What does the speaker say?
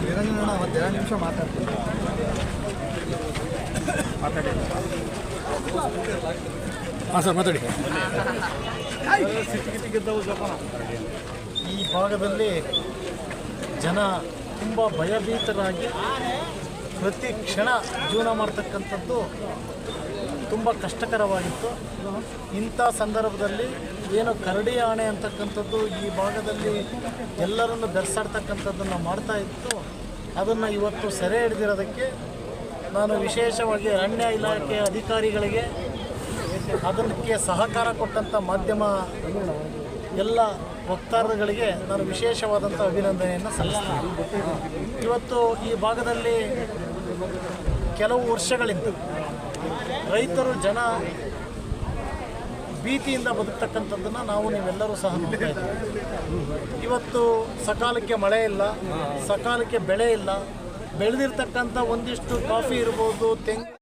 ನಿರಂಜನ ಒಂದು ಎರಡು ನಿಮಿಷ ಮಾತಾಡ್ತೀನಿ ಮಾತಾಡಿ ಹಾಂ, ಸರ್, ಮಾತಾಡಿ. ಈ ಭಾಗದಲ್ಲಿ ಜನ ತುಂಬ ಭಯಭೀತರಾಗಿ ಪ್ರತಿ ಕ್ಷಣ ಜೀವನ ಮಾಡ್ತಕ್ಕಂಥದ್ದು ತುಂಬ ಕಷ್ಟಕರವಾಗಿತ್ತು. ಇಂಥ ಸಂದರ್ಭದಲ್ಲಿ ಏನು ಕರಡಿ ಆಣೆ ಅಂತಕ್ಕಂಥದ್ದು ಈ ಭಾಗದಲ್ಲಿ ಎಲ್ಲರನ್ನು ಬೆರೆಸಾಡ್ತಕ್ಕಂಥದ್ದನ್ನು ಮಾಡ್ತಾ ಇತ್ತು. ಅದನ್ನು ಇವತ್ತು ಸೆರೆ ಹಿಡಿದಿರೋದಕ್ಕೆ ನಾನು ವಿಶೇಷವಾಗಿ ಅರಣ್ಯ ಇಲಾಖೆ ಅಧಿಕಾರಿಗಳಿಗೆ ಅದಕ್ಕೆ ಸಹಕಾರ ಕೊಟ್ಟಂಥ ಮಾಧ್ಯಮ ಎಲ್ಲ ವಕ್ತಾರರುಗಳಿಗೆ ನಾನು ವಿಶೇಷವಾದಂಥ ಅಭಿನಂದನೆಯನ್ನು ಸಲ್ಲಿಸ್ತೀನಿ. ಇವತ್ತು ಈ ಭಾಗದಲ್ಲಿ ಕೆಲವು ವರ್ಷಗಳಿಂದ ರೈತರು ಜನ ಭೀತಿಯಿಂದ ಬದುಕ್ತಕ್ಕಂಥದ್ದನ್ನು ನಾವು ನೀವೆಲ್ಲರೂ ಸಹ ನೋಡ್ತಾ ಇದ್ದೀವಿ. ಇವತ್ತು ಸಕಾಲಕ್ಕೆ ಮಳೆ ಇಲ್ಲ, ಸಕಾಲಕ್ಕೆ ಬೆಳೆ ಇಲ್ಲ, ಬೆಳೆದಿರ್ತಕ್ಕಂಥ ಒಂದಿಷ್ಟು ಕಾಫಿ ಇರ್ಬೋದು, ತೆಂಗು